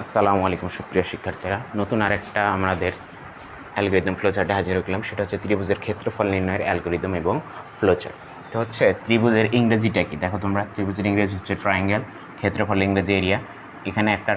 আসসালামু আলাইকুম, সুপ্রিয় শিক্ষার্থীরা। নতুন আরেকটা আমাদের অ্যালগোরিদম ফ্লোচার্টে হাজির রাখলাম সেটা হচ্ছে ত্রিভুজের ক্ষেত্রফল নির্ণয়ের অ্যালগোরিদম এবং ফ্লোচার্ট তো হচ্ছে ত্রিভুজের ইংরেজিটা কি? দেখো তোমরা, ত্রিভুজের ইংরেজি হচ্ছে ট্রায়াঙ্গেল ক্ষেত্রফল ইংরেজি এরিয়া এখানে একটা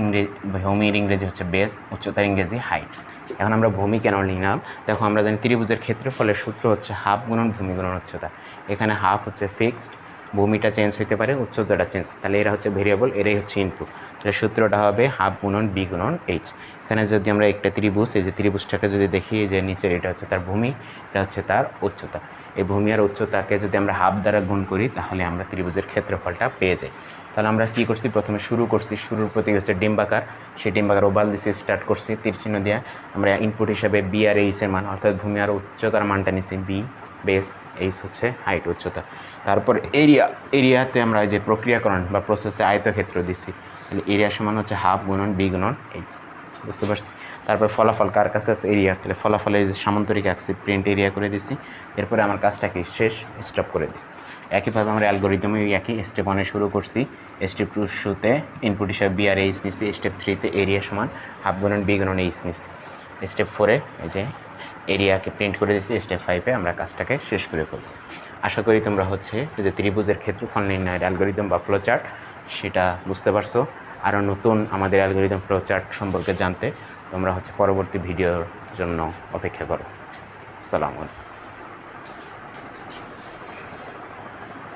ইংরেজি, ভূমির ইংরেজি হচ্ছে বেস উচ্চতার ইংরেজি হাইট এখন আমরা ভূমি কেন নিলাম? দেখো আমরা জানি ত্রিভুজের ক্ষেত্রফলের সূত্র হচ্ছে হাফ গুণন ভূমি গুণন উচ্চতা। এখানে হাফ হচ্ছে ফিক্সড ভূমিটা চেঞ্জ হতে পারে উচ্চতাটা চেঞ্জ তাহলে এরা হচ্ছে ভেরিয়েবল এরাই হচ্ছে ইনপুট তাহলে সূত্রটা হবে হাফ গুণন বি গুণন এইচ এখানে যদি আমরা একটা ত্রিভুজ, এই যে ত্রিভুজটাকে যদি দেখি যে নিচের, এটা হচ্ছে তার ভূমি, এটা হচ্ছে তার উচ্চতা। এই ভূমি আর উচ্চতাকে যদি আমরা হাফ দ্বারা গুণ করি, তাহলে আমরা ত্রিভুজের ক্ষেত্রফলটা পেয়ে যাই। তাহলে আমরা কী করছি? প্রথমে শুরু করছি। শুরুর প্রতি হচ্ছে ডিম্বাকার। সেই ডিম্বাকার ওবাল দিছে স্টার্ট করছি। তীর চিহ্ন দিয়ে আমরা ইনপুট হিসাবে বি আর এইচের মান, অর্থাৎ ভূমি আর উচ্চতার মানটা নিছি বি বেস এইচ হচ্ছে হাইট উচ্চতা। তারপর এরিয়া এরিয়াতে আমরা যে প্রক্রিয়াকরণ বা প্রসেসে আয়তক্ষেত্র দিছি, তাহলে এরিয়া সমান হচ্ছে হাফ গুণন বি গুণন এইচ বুঝতে পারছি? তারপর ফলাফল কার কাছে আছে? এরিয়া তাহলে ফলাফলের যে সামান্তরিক আঁকছি প্রিন্ট এরিয়া করে দিছি। এরপরে আমার কাজটাকে শেষ স্টপ করে দিছি। একইভাবে আমরা অ্যালগোরিদমে ওই একই স্টেপ ওয়ানে শুরু করছি। স্টেপ টু শুতে ইনপুট হিসাবে বি আর এইচ নিছি। স্টেপ থ্রিতে এরিয়া সমান হাফ গুণন বি গুণন এইচ নিছি। স্টেপ ফোরে এই যে এরিয়াকে প্রিন্ট করে দিয়েছি স্টেপ ফাইভে আমরা কাজটাকে শেষ করে ফেলছি। আশা করি তোমরা হচ্ছে যে ত্রিভুজের ক্ষেত্রফল নির্ণয়ের অ্যালগোরিদম বা ফ্লো চার্ট সেটা বুঝতে পারছ। আরও নতুন আমাদের অ্যালগোরিদম ফ্লো চার্ট সম্পর্কে জানতে তোমরা হচ্ছে পরবর্তী ভিডিওর জন্য অপেক্ষা করো। আসসালামু আলাইকুম।